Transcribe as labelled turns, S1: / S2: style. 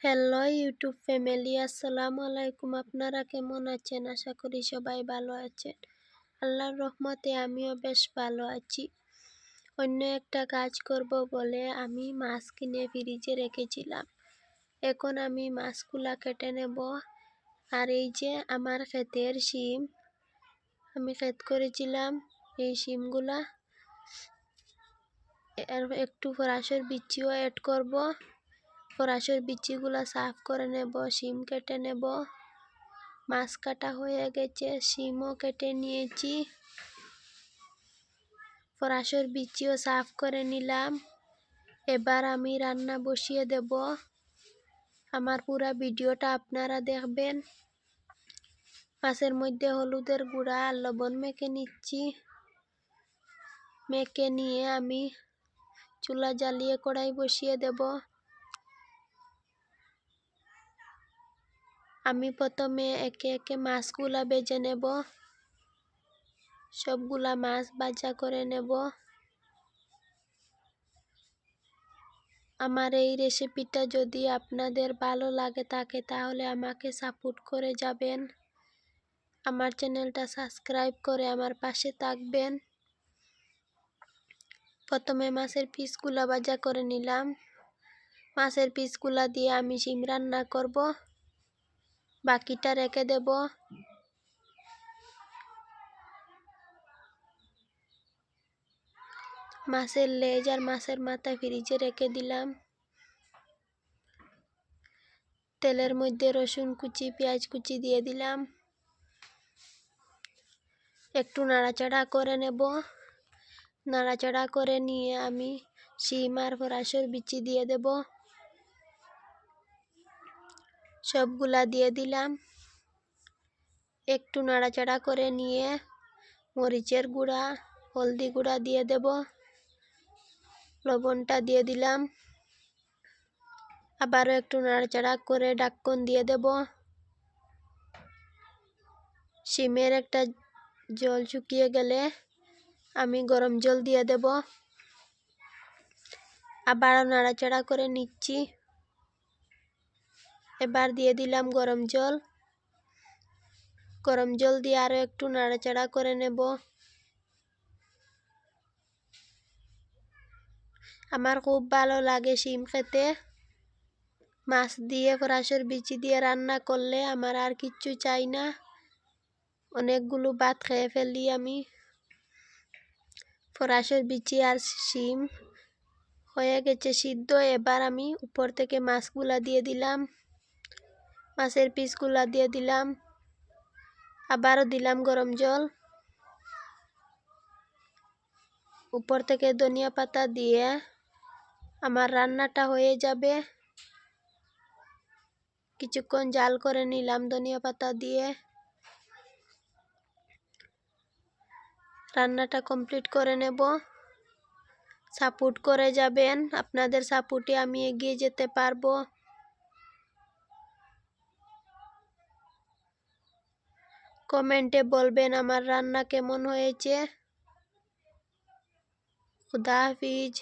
S1: Hello YouTube family আসসালামু আলাইকুম আপনারা কেমন আছেন? আশা করি সবাই ভালো আছেন। আল্লাহর রহমতে আমিও বেশ ভালো আছি। অন্য একটা কাজ করব বলে আমি মাছ কিনে ফ্রিজে রেখেছিলাম। এখন আমি মাছগুলা কেটে নেব। আর এই যে আমার ক্ষেতের শিম, আমি ক্ষেত করেছিলাম এই শিমগুলা। এর একটু ফরাসের বিচিও অ্যাড করব। ফরাসের বিচিগুলা সাফ করে নেব, শিম কেটে নেব। মাছ কাটা হয়ে গেছে, শিমও কেটে নিয়েছি। ফরাসের বিচিও সাফ করে নিলাম। এবার আমি রান্না বসিয়ে দেব। আমার পুরা ভিডিওটা আপনারা দেখবেন। মাছের মধ্যে হলুদের গুঁড়া আর লবণ মেখে নিচ্ছি। মেখে নিয়ে আমি চুলা জ্বালিয়ে কড়াই বসিয়ে দেব। আমি প্রথমে একে একে মাছগুলা বেজে নেব। সবগুলা মাছ ভাজা করে নেব। আমার এই রেসিপিটা যদি আপনাদের ভালো লাগে থাকে, তাহলে আমাকে সাপোর্ট করে যাবেন। আমার চ্যানেলটা সাবস্ক্রাইব করে আমার পাশে থাকবেন। প্রথমে মাছের পিসগুলা ভাজা করে নিলাম। মাছের পিসগুলা দিয়ে আমি শিম রান্না করব। বাকিটা রেখে দেব। মাছের লেজ আর মাছের মাথা ফ্রিজে রেখে দিলাম। তেলের মধ্যে রসুন কুচি, পেঁয়াজ কুচি দিয়ে দিলাম। একটু নাড়াচাড়া করে নেব। নাড়াচাড়া করে নিয়ে আমি শিম আর ফরাসের বিচি দিয়ে দেব। সবগুলা দিয়ে দিলাম। একটু নাড়াচাড়া করে নিয়ে মরিচের গুঁড়া, হলদি গুঁড়া দিয়ে দেব। লবণটা দিয়ে দিলাম। আবারও একটু নাড়াচাড়া করে ডাক্কন দিয়ে দেব। শিমের একটা জল শুকিয়ে গেলে আমি গরম জল দিয়ে দেব। আবারও নাড়াচাড়া করে নিচ্ছি। এবার দিয়ে দিলাম গরম জল। গরম জল দিয়ে আরও একটু নাড়াচাড়া করে নেব। আমার খুব ভালো লাগে শিম খেতে। মাছ দিয়ে, ফরাসের বিচি দিয়ে রান্না করলে আমার আর কিচ্ছু চাই না। অনেকগুলো ভাত খেয়ে ফেলি আমি। ফরাসের বিচি আর শিম হয়ে গেছে সিদ্ধ। এবার আমি উপর থেকে মাছগুলা দিয়ে দিলাম। মাছের পিসগুলা দিয়ে দিলাম। আবারও দিলাম গরম জল। উপর থেকে ধনিয়া পাতা দিয়ে আমার রান্নাটা হয়ে যাবে। কিছুক্ষণ জাল করে নিলাম ধনিয়া পাতা দিয়ে। রান্নাটা কমপ্লিট করে নেব। সাপোর্ট করে যাবেন। আপনাদের সাপোর্টে আমি এগিয়ে যেতে পারব। কমেন্টে বলবেন আমার রান্না কেমন হয়েছে। খুদা হাফিজ।